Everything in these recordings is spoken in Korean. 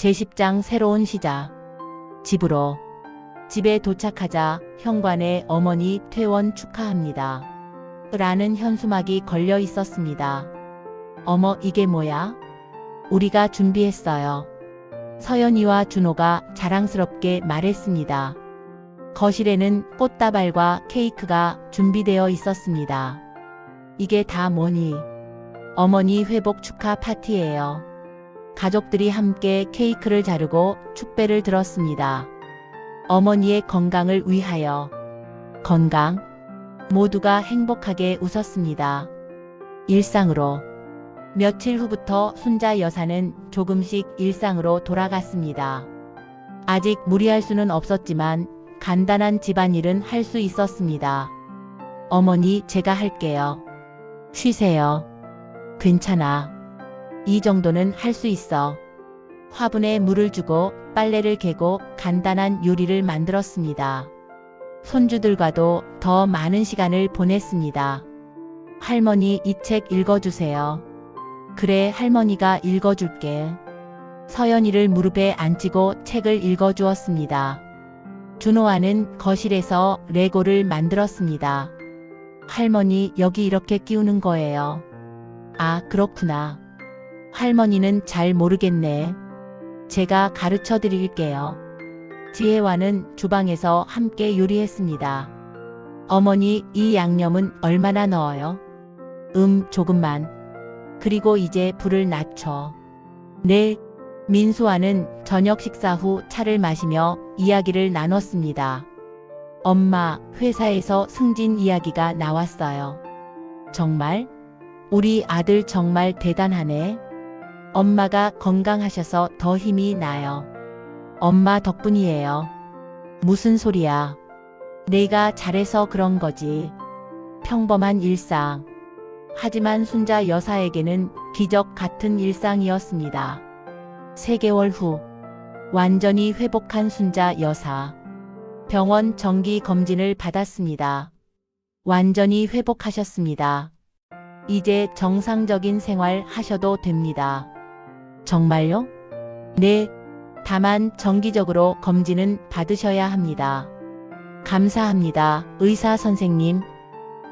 제10장 새로운 시작. 집으로. 집에 도착하자 현관에 어머니 퇴원 축하합니다. 라는 현수막이 걸려 있었습니다. 어머, 이게 뭐야? 우리가 준비했어요. 서연이와 준호가 자랑스럽게 말했습니다. 거실에는 꽃다발과 케이크가 준비되어 있었습니다. 이게 다 뭐니? 어머니 회복 축하 파티예요. 가족들이 함께 케이크를 자르고 축배를 들었습니다. 어머니의 건강을 위하여. 건강. 모두가 행복하게 웃었습니다. 일상으로. 며칠 후부터 순자 여사는 조금씩 일상으로 돌아갔습니다. 아직 무리할 수는 없었지만 간단한 집안일은 할 수 있었습니다. 어머니, 제가 할게요. 쉬세요. 괜찮아. 이 정도는 할 수 있어. 화분에 물을 주고 빨래를 개고 간단한 요리를 만들었습니다. 손주들과도 더 많은 시간을 보냈습니다. 할머니 이 책 읽어주세요. 그래 할머니가 읽어줄게. 서연이를 무릎에 앉히고 책을 읽어주었습니다. 준호와는 거실에서 레고를 만들었습니다. 할머니 여기 이렇게 끼우는 거예요. 아 그렇구나. 할머니는 잘 모르겠네. 제가 가르쳐 드릴게요. 지혜와는 주방에서 함께 요리했습니다. 어머니, 이 양념은 얼마나 넣어요? 음, 조금만. 그리고 이제 불을 낮춰. 네. 민수와는 저녁 식사 후 차를 마시며 이야기를 나눴습니다. 엄마, 회사에서 승진 이야기가 나왔어요. 정말? 우리 아들 정말 대단하네. 엄마가 건강하셔서 더 힘이 나요. 엄마 덕분이에요. 무슨 소리야. 내가 잘해서 그런 거지. 평범한 일상. 하지만 순자 여사에게는 기적 같은 일상이었습니다. 3개월 후, 완전히 회복한 순자 여사. 병원 정기 검진을 받았습니다. 완전히 회복하셨습니다. 이제 정상적인 생활 하셔도 됩니다. 정말요? 네. 다만 정기적으로 검진은 받으셔야 합니다. 감사합니다, 의사 선생님.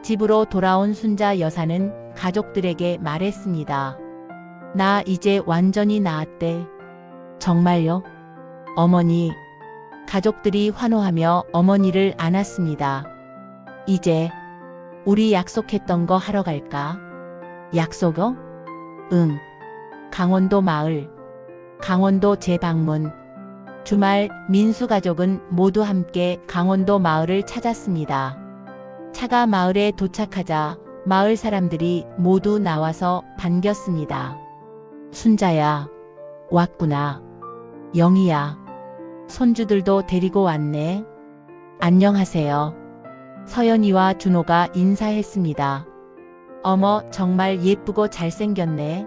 집으로 돌아온 순자 여사는 가족들에게 말했습니다. 나 이제 완전히 나았대. 정말요? 어머니. 가족들이 환호하며 어머니를 안았습니다. 이제 우리 약속했던 거 하러 갈까? 약속어? 응. 강원도 마을. 강원도 재방문. 주말 민수 가족은 모두 함께 강원도 마을을 찾았습니다. 차가 마을에 도착하자 마을 사람들이 모두 나와서 반겼습니다. 순자야, 왔구나. 영희야, 손주들도 데리고 왔네. 안녕하세요. 서연이와 준호가 인사했습니다. 어머, 정말 예쁘고 잘생겼네.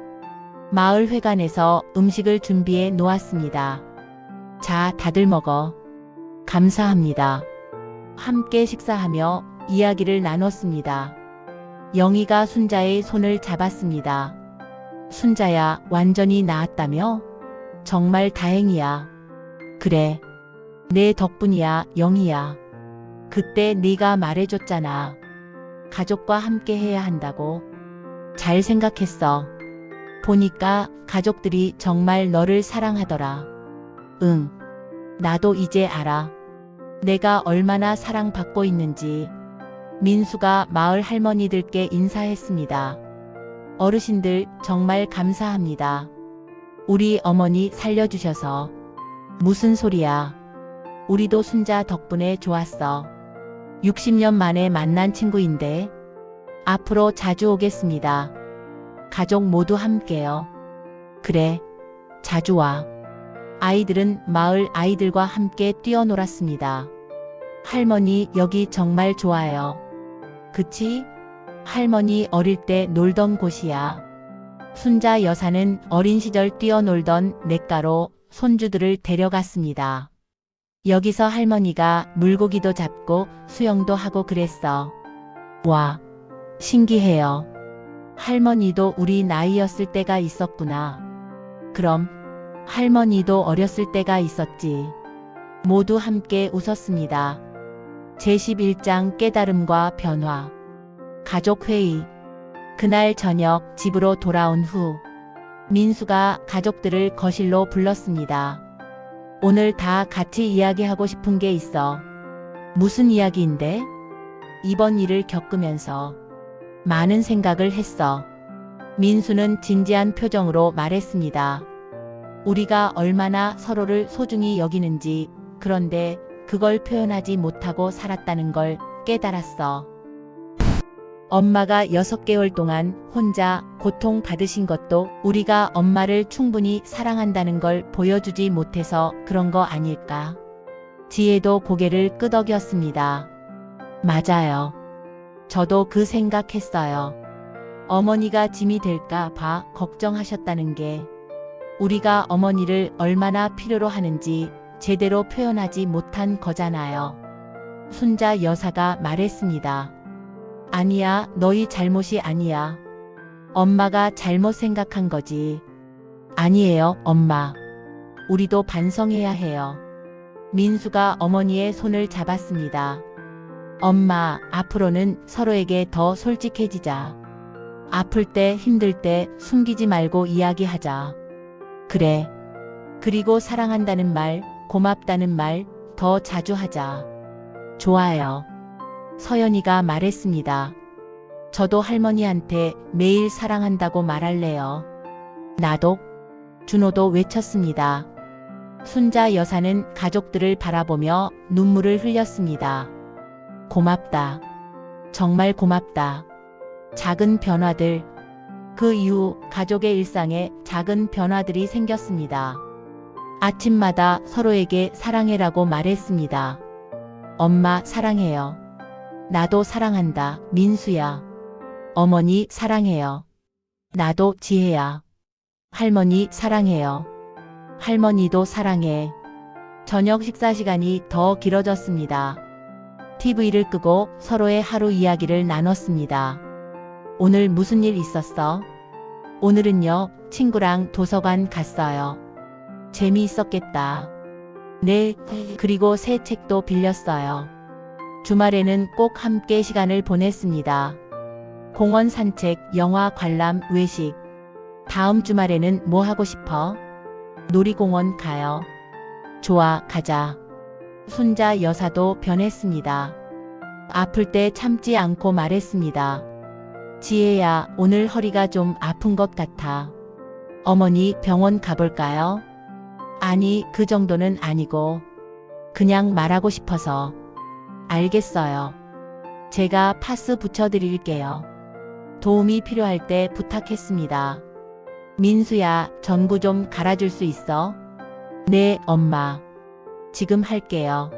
마을 회관에서 음식을 준비해 놓았습니다. 자, 다들 먹어. 감사합니다. 함께 식사하며 이야기를 나눴습니다. 영희가 순자의 손을 잡았습니다. 순자야, 완전히 나았다며? 정말 다행이야. 그래. 내 덕분이야, 영희야. 그때 네가 말해줬잖아. 가족과 함께 해야 한다고. 잘 생각했어. 보니까 가족들이 정말 너를 사랑하더라. 응. 나도 이제 알아. 내가 얼마나 사랑받고 있는지. 민수가 마을 할머니들께 인사했습니다. 어르신들 정말 감사합니다. 우리 어머니 살려주셔서. 무슨 소리야. 우리도 순자 덕분에 좋았어. 60년 만에 만난 친구인데. 앞으로 자주 오겠습니다. 가족 모두 함께요. 그래. 자주 와. 아이들은 마을 아이들과 함께 뛰어놀았습니다. 할머니 여기 정말 좋아요. 그치? 할머니 어릴 때 놀던 곳이야. 순자 여사는 어린 시절 뛰어놀던 냇가로 손주들을 데려갔습니다. 여기서 할머니가 물고기도 잡고 수영도 하고 그랬어. 와, 신기해요. 할머니도 우리 나이였을 때가 있었구나. 그럼 할머니도 어렸을 때가 있었지. 모두 함께 웃었습니다. 제11장 깨달음과 변화. 가족회의. 그날 저녁 집으로 돌아온 후, 민수가 가족들을 거실로 불렀습니다. 오늘 다 같이 이야기하고 싶은 게 있어. 무슨 이야기인데? 이번 일을 겪으면서 많은 생각을 했어. 민수는 진지한 표정으로 말했습니다. 우리가 얼마나 서로를 소중히 여기는지, 그런데 그걸 표현하지 못하고 살았다는 걸 깨달았어. 엄마가 6개월 동안 혼자 고통 받으신 것도 우리가 엄마를 충분히 사랑한다는 걸 보여주지 못해서 그런 거 아닐까? 지혜도 고개를 끄덕였습니다. 맞아요. 저도 그 생각했어요. 어머니가 짐이 될까 봐 걱정하셨다는 게 우리가 어머니를 얼마나 필요로 하는지 제대로 표현하지 못한 거잖아요. 순자 여사가 말했습니다. 아니야, 너희 잘못이 아니야. 엄마가 잘못 생각한 거지. 아니에요, 엄마. 우리도 반성해야 해요. 민수가 어머니의 손을 잡았습니다. 엄마, 앞으로는 서로에게 더 솔직해지자. 아플 때, 힘들 때 숨기지 말고 이야기하자. 그래. 그리고 사랑한다는 말, 고맙다는 말 더 자주 하자. 좋아요. 서연이가 말했습니다. 저도 할머니한테 매일 사랑한다고 말할래요. 나도. 준호도 외쳤습니다. 순자 여사는 가족들을 바라보며 눈물을 흘렸습니다. 고맙다. 정말 고맙다. 작은 변화들. 그 이후 가족의 일상에 작은 변화들이 생겼습니다. 아침마다 서로에게 사랑해라고 말했습니다. 엄마 사랑해요. 나도 사랑한다. 민수야. 어머니 사랑해요. 나도 지혜야. 할머니 사랑해요. 할머니도 사랑해. 저녁 식사 시간이 더 길어졌습니다. TV를 끄고 서로의 하루 이야기를 나눴습니다. 오늘 무슨 일 있었어? 오늘은요, 친구랑 도서관 갔어요. 재미있었겠다. 네, 그리고 새 책도 빌렸어요. 주말에는 꼭 함께 시간을 보냈습니다. 공원 산책, 영화 관람, 외식. 다음 주말에는 뭐 하고 싶어? 놀이공원 가요. 좋아, 가자. 순자 여사도 변했습니다. 아플 때 참지 않고 말했습니다. 지혜야, 오늘 허리가 좀 아픈 것 같아. 어머니 병원 가볼까요? 아니, 그 정도는 아니고. 그냥 말하고 싶어서. 알겠어요. 제가 파스 붙여드릴게요. 도움이 필요할 때 부탁했습니다. 민수야, 전구 좀 갈아줄 수 있어? 네, 엄마. 지금 할게요.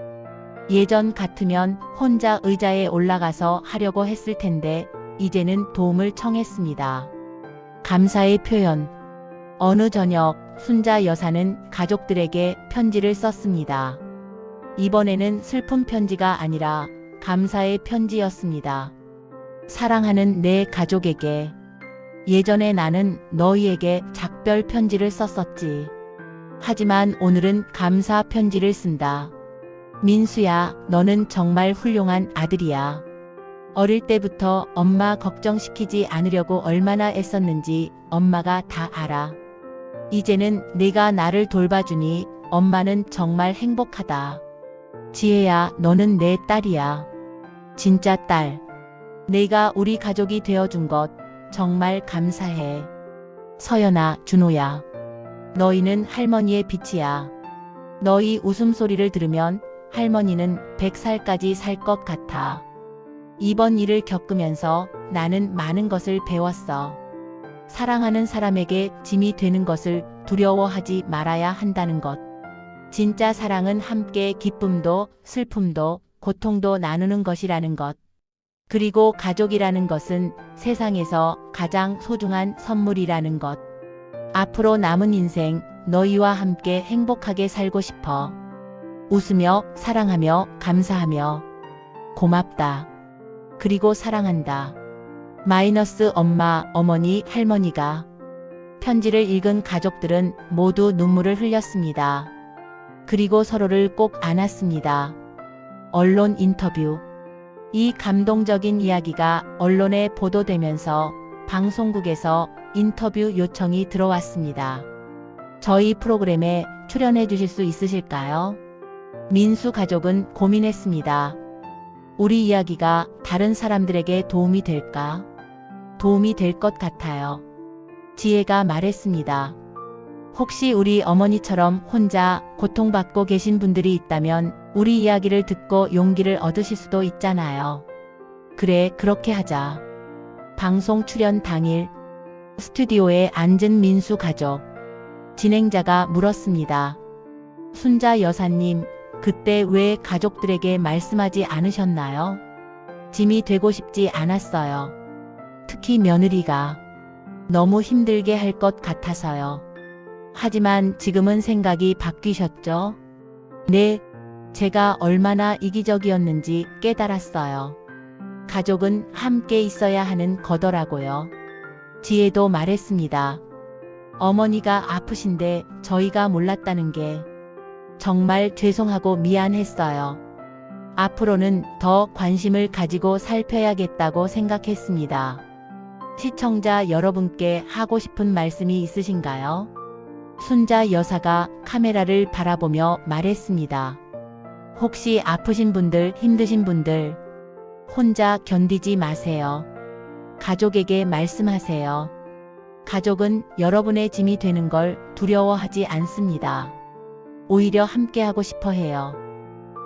예전 같으면 혼자 의자에 올라가서 하려고 했을 텐데, 이제는 도움을 청했습니다. 감사의 표현. 어느 저녁, 순자 여사는 가족들에게 편지를 썼습니다. 이번에는 슬픈 편지가 아니라 감사의 편지였습니다. 사랑하는 내 가족에게 예전에 나는 너희에게 작별 편지를 썼었지. 하지만 오늘은 감사 편지를 쓴다. 민수야, 너는 정말 훌륭한 아들이야. 어릴 때부터 엄마 걱정시키지 않으려고 얼마나 애썼는지 엄마가 다 알아. 이제는 내가 나를 돌봐주니 엄마는 정말 행복하다. 지혜야, 너는 내 딸이야. 진짜 딸. 내가 우리 가족이 되어준 것 정말 감사해. 서연아, 준호야. 너희는 할머니의 빛이야. 너희 웃음소리를 들으면 할머니는 100살까지 살 것 같아. 이번 일을 겪으면서 나는 많은 것을 배웠어. 사랑하는 사람에게 짐이 되는 것을 두려워하지 말아야 한다는 것. 진짜 사랑은 함께 기쁨도 슬픔도 고통도 나누는 것이라는 것. 그리고 가족이라는 것은 세상에서 가장 소중한 선물이라는 것. 앞으로 남은 인생 너희와 함께 행복하게 살고 싶어. 웃으며 사랑하며 감사하며 고맙다. 그리고 사랑한다. 마이너스 엄마, 어머니, 할머니가 편지를 읽은 가족들은 모두 눈물을 흘렸습니다. 그리고 서로를 꼭 안았습니다. 언론 인터뷰. 이 감동적인 이야기가 언론에 보도되면서 방송국에서 인터뷰 요청이 들어왔습니다. 저희 프로그램에 출연해 주실 수 있으실까요? 민수 가족은 고민했습니다. 우리 이야기가 다른 사람들에게 도움이 될까? 도움이 될 것 같아요. 지혜가 말했습니다. 혹시 우리 어머니처럼 혼자 고통받고 계신 분들이 있다면 우리 이야기를 듣고 용기를 얻으실 수도 있잖아요. 그래, 그렇게 하자. 방송 출연 당일 스튜디오에 앉은 민수 가족. 진행자가 물었습니다. 순자 여사님, 그때 왜 가족들에게 말씀하지 않으셨나요? 짐이 되고 싶지 않았어요. 특히 며느리가 너무 힘들게 할 것 같아서요. 하지만 지금은 생각이 바뀌셨죠? 네, 제가 얼마나 이기적이었는지 깨달았어요. 가족은 함께 있어야 하는 거더라고요. 지혜도 말했습니다. 어머니가 아프신데 저희가 몰랐다는 게 정말 죄송하고 미안했어요. 앞으로는 더 관심을 가지고 살펴야겠다고 생각했습니다. 시청자 여러분께 하고 싶은 말씀이 있으신가요? 순자 여사가 카메라를 바라보며 말했습니다. 혹시 아프신 분들, 힘드신 분들, 혼자 견디지 마세요. 가족에게 말씀하세요. 가족은 여러분의 짐이 되는 걸 두려워하지 않습니다. 오히려 함께하고 싶어 해요.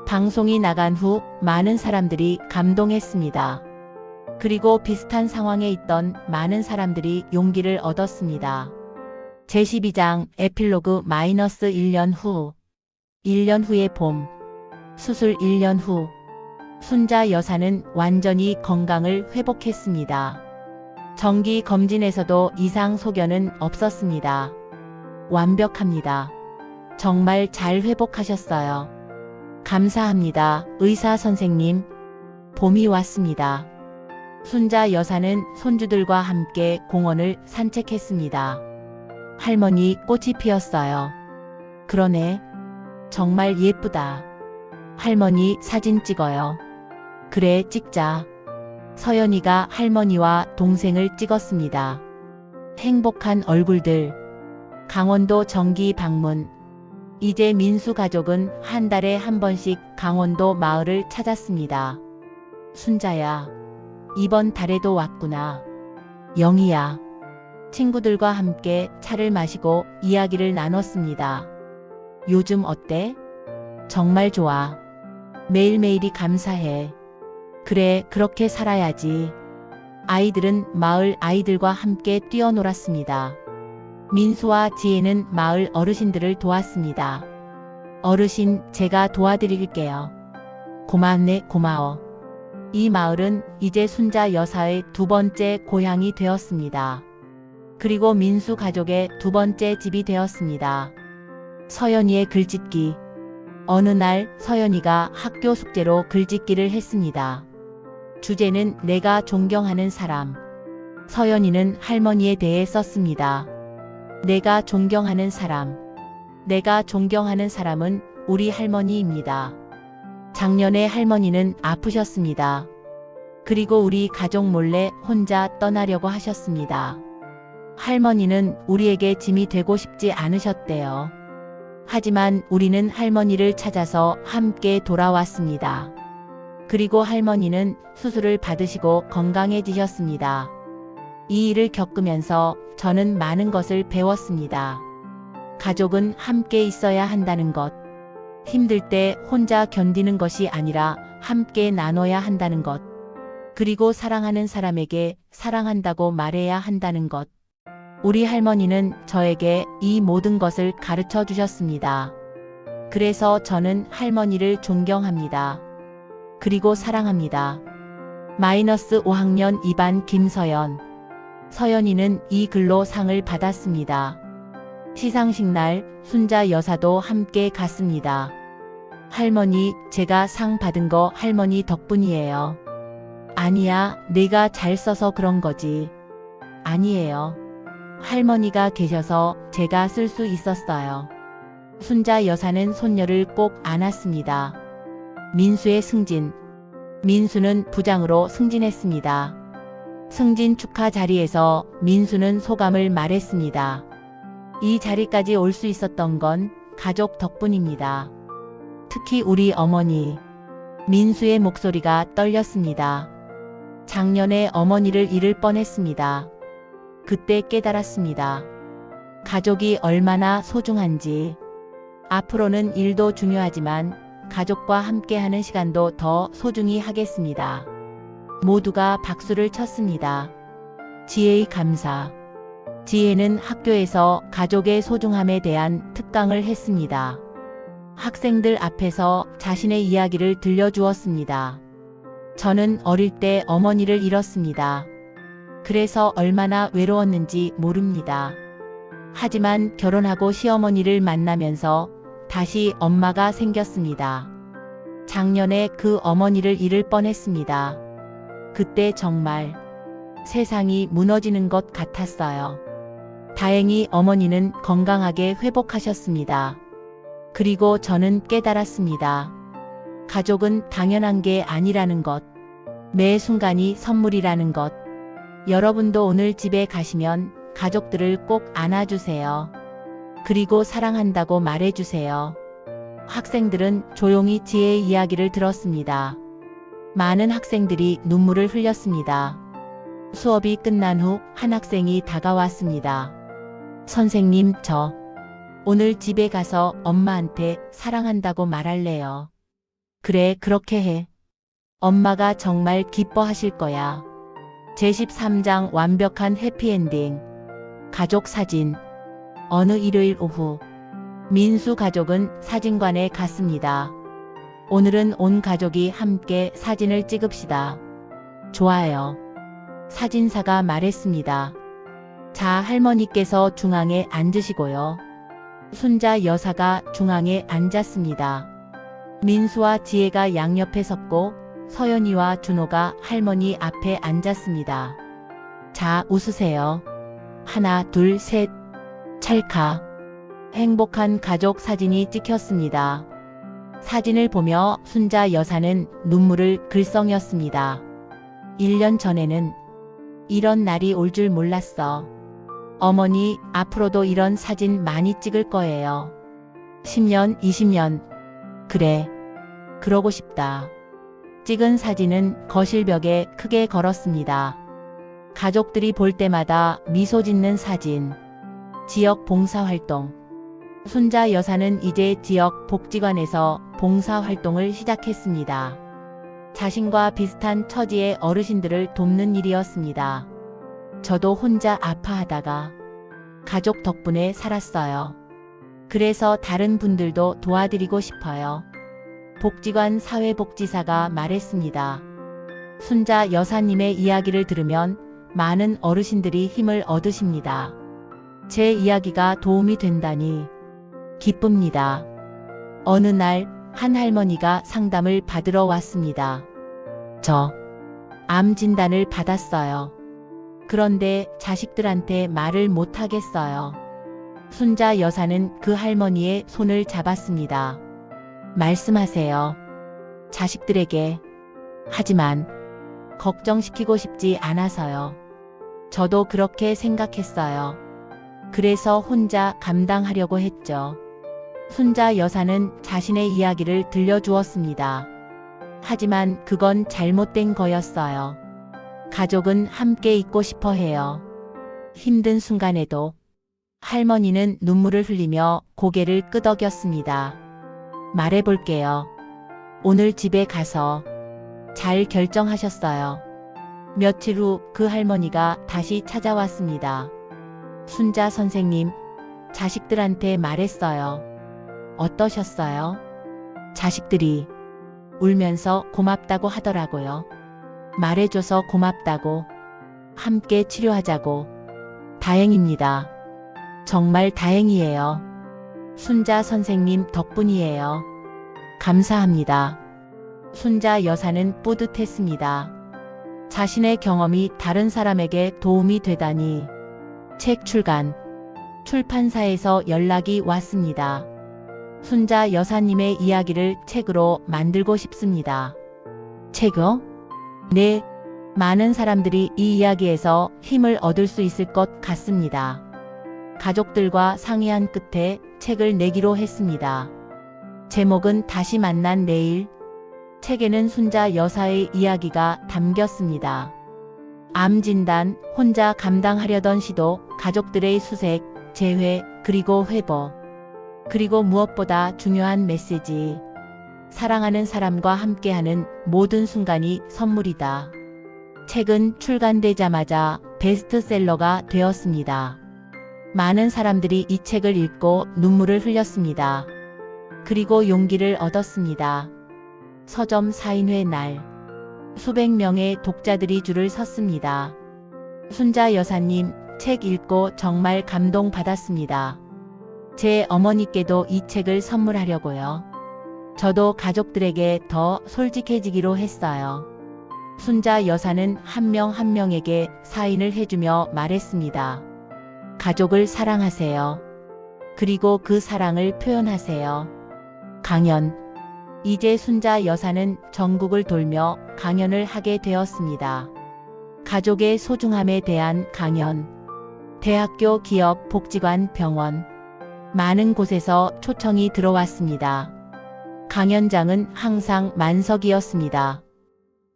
방송이 나간 후 많은 사람들이 감동했습니다. 그리고 비슷한 상황에 있던 많은 사람들이 용기를 얻었습니다. 제12장 에필로그 마이너스 1년 후 1년 후의 봄 수술 1년 후 순자 여사는 완전히 건강을 회복했습니다. 정기 검진에서도 이상 소견은 없었습니다. 완벽합니다. 정말 잘 회복하셨어요. 감사합니다. 의사 선생님. 봄이 왔습니다. 순자 여사는 손주들과 함께 공원을 산책했습니다. 할머니 꽃이 피었어요. 그러네. 정말 예쁘다. 할머니 사진 찍어요. 그래, 찍자. 서연이가 할머니와 동생을 찍었습니다. 행복한 얼굴들. 강원도 정기 방문. 이제 민수 가족은 한 달에 한 번씩 강원도 마을을 찾았습니다. 순자야, 이번 달에도 왔구나. 영희야, 친구들과 함께 차를 마시고 이야기를 나눴습니다. 요즘 어때? 정말 좋아. 매일매일이 감사해. 그래, 그렇게 살아야지. 아이들은 마을 아이들과 함께 뛰어놀았습니다. 민수와 지혜는 마을 어르신들을 도왔습니다. 어르신, 제가 도와드릴게요. 고맙네, 고마워. 이 마을은 이제 순자 여사의 두 번째 고향이 되었습니다. 그리고 민수 가족의 두 번째 집이 되었습니다. 서연이의 글짓기. 어느 날 서연이가 학교 숙제로 글짓기를 했습니다. 주제는 내가 존경하는 사람. 서연이는 할머니에 대해 썼습니다. 내가 존경하는 사람. 내가 존경하는 사람은 우리 할머니입니다. 작년에 할머니는 아프셨습니다. 그리고 우리 가족 몰래 혼자 떠나려고 하셨습니다. 할머니는 우리에게 짐이 되고 싶지 않으셨대요. 하지만 우리는 할머니를 찾아서 함께 돌아왔습니다. 그리고 할머니는 수술을 받으시고 건강해지셨습니다. 이 일을 겪으면서 저는 많은 것을 배웠습니다. 가족은 함께 있어야 한다는 것. 힘들 때 혼자 견디는 것이 아니라 함께 나눠야 한다는 것. 그리고 사랑하는 사람에게 사랑한다고 말해야 한다는 것. 우리 할머니는 저에게 이 모든 것을 가르쳐 주셨습니다. 그래서 저는 할머니를 존경합니다. 그리고 사랑합니다. 마이너스 5학년 2반 김서연. 서연이는 이 글로 상을 받았습니다. 시상식 날 순자 여사도 함께 갔습니다. 할머니, 제가 상 받은 거 할머니 할머니가 계셔서 제가 쓸 수 있었어요. 순자 여사는 손녀를 꼭 안았습니다. 민수의 승진. 민수는 부장으로 승진했습니다. 승진 축하 자리에서 민수는 소감을 말했습니다. 이 자리까지 올 수 있었던 건 가족 덕분입니다. 특히 우리 어머니. 민수의 목소리가 떨렸습니다. 작년에 어머니를 잃을 뻔했습니다. 그때 깨달았습니다. 가족이 얼마나 소중한지. 앞으로는 일도 중요하지만 가족과 함께하는 시간도 더 소중히 하겠습니다. 모두가 박수를 쳤습니다. 지혜의 감사. 지혜는 학교에서 가족의 소중함에 대한 특강을 했습니다. 학생들 앞에서 자신의 이야기를 들려주었습니다. 저는 어릴 때 어머니를 잃었습니다. 그래서 얼마나 외로웠는지 모릅니다. 하지만 결혼하고 시어머니를 만나면서 다시 엄마가 생겼습니다. 작년에 그 어머니를 잃을 뻔했습니다. 그때 정말 세상이 무너지는 것 같았어요. 다행히 어머니는 건강하게 회복하셨습니다. 그리고 저는 깨달았습니다. 가족은 당연한 게 아니라는 것. 매 순간이 선물이라는 것. 여러분도 오늘 집에 가시면 가족들을 꼭 안아주세요. 그리고 사랑한다고 말해주세요. 학생들은 조용히 지혜의 이야기를 들었습니다. 많은 학생들이 눈물을 흘렸습니다. 수업이 끝난 후 한 학생이 다가왔습니다. 선생님, 저 오늘 집에 가서 엄마한테 사랑한다고 말할래요. 그래, 그렇게 해. 엄마가 정말 기뻐하실 거야. 제13장 완벽한 해피엔딩. 가족 사진. 어느 일요일 오후. 민수 가족은 사진관에 갔습니다. 오늘은 온 가족이 함께 사진을 찍읍시다. 좋아요. 사진사가 말했습니다. 자, 할머니께서 중앙에 앉으시고요. 순자 여사가 중앙에 앉았습니다. 민수와 지혜가 양옆에 섰고 서연이와 준호가 할머니 앞에 앉았습니다. 자, 웃으세요. 하나, 둘, 셋. 찰카. 행복한 가족 사진이 찍혔습니다. 사진을 보며 순자 여사는 눈물을 글썽였습니다. 1년 전에는 이런 날이 올 줄 몰랐어. 어머니, 앞으로도 이런 사진 많이 찍을 거예요. 10년, 20년. 그래. 그러고 싶다. 찍은 사진은 거실 벽에 크게 걸었습니다. 가족들이 볼 때마다 미소 짓는 사진. 지역 봉사활동. 순자 여사는 이제 지역 복지관에서 봉사활동을 시작했습니다. 자신과 비슷한 처지의 어르신들을 돕는 일이었습니다. 저도 혼자 아파하다가 가족 덕분에 살았어요. 그래서 다른 분들도 도와드리고 싶어요. 복지관 사회복지사가 말했습니다. 순자 여사님의 이야기를 들으면 많은 어르신들이 힘을 얻으십니다. 제 이야기가 도움이 된다니 기쁩니다. 어느 날 한 할머니가 상담을 받으러 왔습니다. 저, 암 진단을 받았어요. 그런데 자식들한테 말을 못 하겠어요. 순자 여사는 그 할머니의 손을 잡았습니다. 말씀하세요. 자식들에게. 하지만 걱정시키고 싶지 않아서요. 저도 그렇게 생각했어요. 그래서 혼자 감당하려고 했죠. 순자 여사는 자신의 이야기를 들려주었습니다. 하지만 그건 잘못된 거였어요. 가족은 함께 있고 싶어 해요. 힘든 순간에도 할머니는 눈물을 흘리며 고개를 끄덕였습니다. 말해볼게요. 오늘 집에 가서 잘 결정하셨어요. 며칠 후 그 할머니가 다시 찾아왔습니다. 순자 선생님, 자식들한테 말했어요. 어떠셨어요? 자식들이 울면서 고맙다고 하더라고요. 말해줘서 고맙다고. 함께 치료하자고. 다행입니다. 정말 다행이에요. 순자 선생님 덕분이에요. 감사합니다. 순자 여사는 뿌듯했습니다. 자신의 경험이 다른 사람에게 도움이 되다니. 책 출간. 출판사에서 연락이 왔습니다. 순자 여사님의 이야기를 책으로 만들고 싶습니다. 책요? 네. 많은 사람들이 이 이야기에서 힘을 얻을 수 있을 것 같습니다. 가족들과 상의한 끝에 책을 내기로 했습니다. 제목은 다시 만난 내일. 책에는 순자 여사의 이야기가 담겼습니다. 암 진단, 혼자 감당하려던 시도, 가족들의 수색, 재회, 그리고 회복. 그리고 무엇보다 중요한 메시지. 사랑하는 사람과 함께하는 모든 순간이 선물이다. 책은 출간되자마자 베스트셀러가 되었습니다. 많은 사람들이 이 책을 읽고 눈물을 흘렸습니다. 그리고 용기를 얻었습니다. 서점 사인회 날. 수백 명의 독자들이 줄을 섰습니다. 순자 여사님, 책 읽고 정말 감동받았습니다. 제 어머니께도 이 책을 선물하려고요. 저도 가족들에게 더 솔직해지기로 했어요. 순자 여사는 한 명한 명에게 사인을 해주며 말했습니다. 가족을 사랑하세요. 그리고 그 사랑을 표현하세요. 강연. 이제 순자 여사는 전국을 돌며 강연을 하게 되었습니다. 가족의 소중함에 대한 강연. 대학교, 기업, 복지관, 병원. 많은 곳에서 초청이 들어왔습니다. 강연장은 항상 만석이었습니다.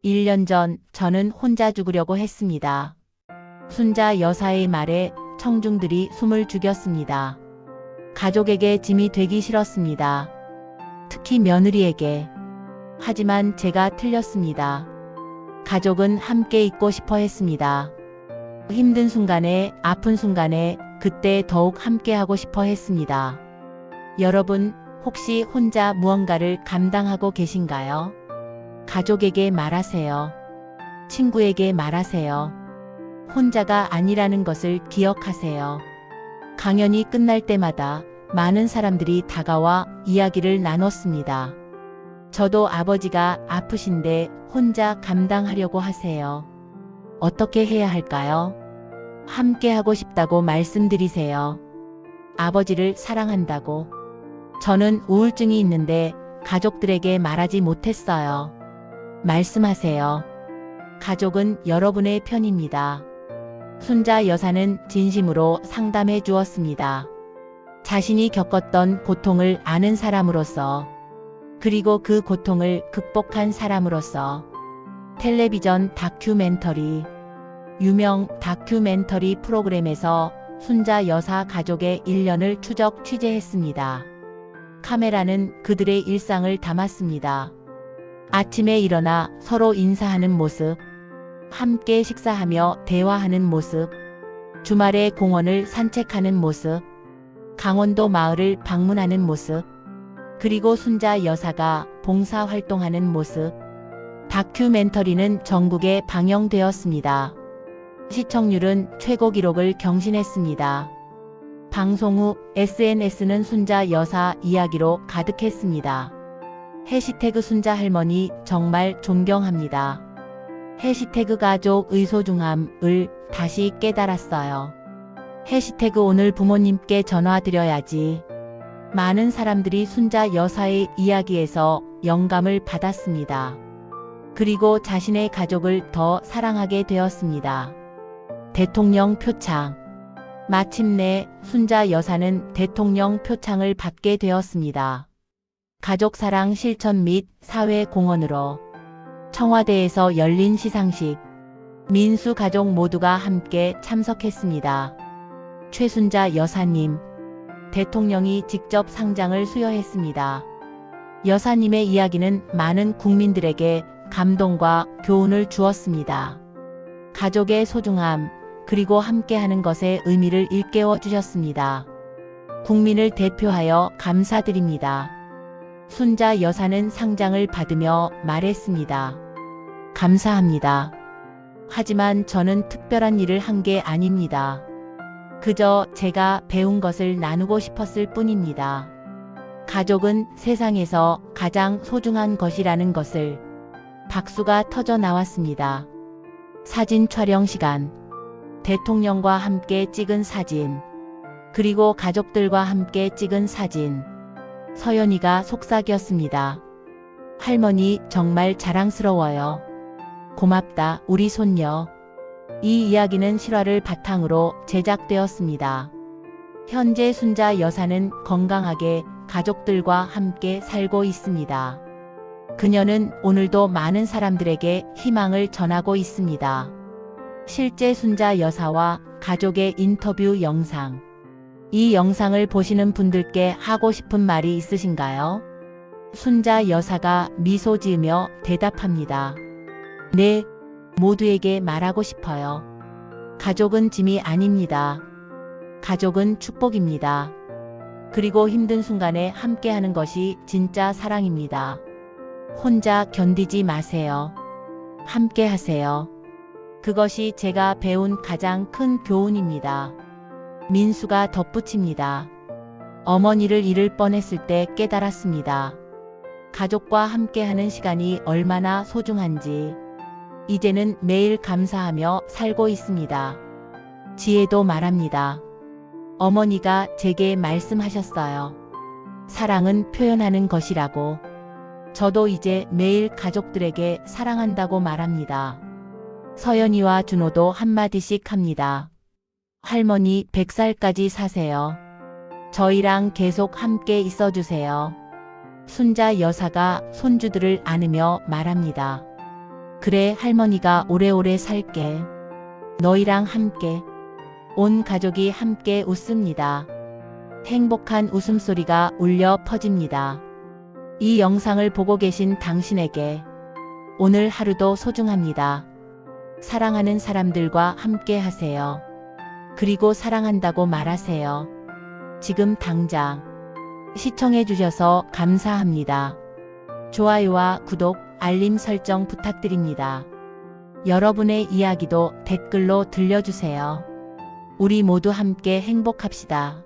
1년 전 저는 혼자 죽으려고 했습니다. 순자 여사의 말에 청중들이 숨을 죽였습니다. 가족에게 짐이 되기 싫었습니다. 특히 며느리에게. 하지만 제가 틀렸습니다. 가족은 함께 있고 싶어 했습니다. 힘든 순간에, 아픈 순간에, 그때 더욱 함께 하고 싶어 했습니다. 여러분, 혹시 혼자 무언가를 감당하고 계신가요? 가족에게 말하세요. 친구에게 말하세요. 혼자가 아니라는 것을 기억하세요. 강연이 끝날 때마다 많은 사람들이 다가와 이야기를 나눴습니다. 저도 아버지가 아프신데 혼자 감당하려고 하세요. 어떻게 해야 할까요? 함께 하고 싶다고 말씀드리세요. 아버지를 사랑한다고. 저는 우울증이 있는데 가족들에게 말하지 못했어요. 말씀하세요. 가족은 여러분의 편입니다. 순자 여사는 진심으로 상담해 주었습니다. 자신이 겪었던 고통을 아는 사람으로서, 그리고 그 고통을 극복한 사람으로서, 텔레비전 다큐멘터리, 유명 다큐멘터리 프로그램에서 순자 여사 가족의 일년을 추적 취재했습니다. 카메라는 그들의 일상을 담았습니다. 아침에 일어나 서로 인사하는 모습, 함께 식사하며 대화하는 모습, 주말에 공원을 산책하는 모습, 강원도 마을을 방문하는 모습, 그리고 순자 여사가 봉사 활동하는 모습, 다큐멘터리는 전국에 방영되었습니다. 시청률은 최고 기록을 경신했습니다. 방송 후 SNS는 순자 여사 이야기로 가득했습니다. 해시태그 순자 할머니 정말 존경합니다. 해시태그 가족 의소중함을 다시 깨달았어요. 해시태그 오늘 부모님께 전화드려야지. 많은 사람들이 순자 여사의 이야기에서 영감을 받았습니다. 그리고 자신의 가족을 더 사랑하게 되었습니다. 대통령 표창. 마침내 순자 여사는 대통령 표창을 받게 되었습니다. 가족사랑 실천 및 사회공헌으로 청와대에서 열린 시상식. 민수 가족 모두가 함께 참석했습니다. 최순자 여사님, 대통령이 직접 상장을 수여했습니다. 여사님의 이야기는 많은 국민들에게 감동과 교훈을 주었습니다. 가족의 소중함, 그리고 함께하는 것의 의미를 일깨워 주셨습니다. 국민을 대표하여 감사드립니다. 순자 여사는 상장을 받으며 말했습니다. 감사합니다. 하지만 저는 특별한 일을 한 게 아닙니다. 그저 제가 배운 것을 나누고 싶었을 뿐입니다. 가족은 세상에서 가장 소중한 것이라는 것을 박수가 터져 나왔습니다. 사진 촬영 시간. 대통령과 함께 찍은 사진, 그리고 가족들과 함께 찍은 사진. 서연이가 속삭였습니다. 할머니 정말 자랑스러워요. 고맙다, 우리 손녀. 이 이야기는 실화를 바탕으로 제작되었습니다. 현재 순자 여사는 건강하게 가족들과 함께 살고 있습니다. 그녀는 오늘도 많은 사람들에게 희망을 전하고 있습니다. 실제 순자 여사와 가족의 인터뷰 영상. 이 영상을 보시는 분들께 하고 싶은 말이 있으신가요? 순자 여사가 미소 지으며 대답합니다. 네, 모두에게 말하고 싶어요. 가족은 짐이 아닙니다. 가족은 축복입니다. 그리고 힘든 순간에 함께하는 것이 진짜 사랑입니다. 혼자 견디지 마세요. 함께 하세요. 그것이 제가 배운 가장 큰 교훈입니다. 민수가 덧붙입니다. 어머니를 잃을 뻔했을 때 깨달았습니다. 가족과 함께하는 시간이 얼마나 소중한지. 이제는 매일 감사하며 살고 있습니다. 지혜도 말합니다. 어머니가 제게 말씀하셨어요. 사랑은 표현하는 것이라고. 저도 이제 매일 가족들에게 사랑한다고 말합니다. 서연이와 준호도 한마디씩 합니다. 할머니 100살까지 사세요. 저희랑 계속 함께 있어 주세요. 순자 여사가 손주들을 안으며 말합니다. 그래 할머니가 오래오래 살게. 너희랑 함께. 온 가족이 함께 웃습니다. 행복한 웃음소리가 울려 퍼집니다. 이 영상을 보고 계신 당신에게 오늘 하루도 소중합니다. 사랑하는 사람들과 함께 하세요. 그리고 사랑한다고 말하세요. 지금 당장 시청해 주셔서 감사합니다. 좋아요와 구독, 알림 설정 부탁드립니다. 여러분의 이야기도 댓글로 들려주세요. 우리 모두 함께 행복합시다.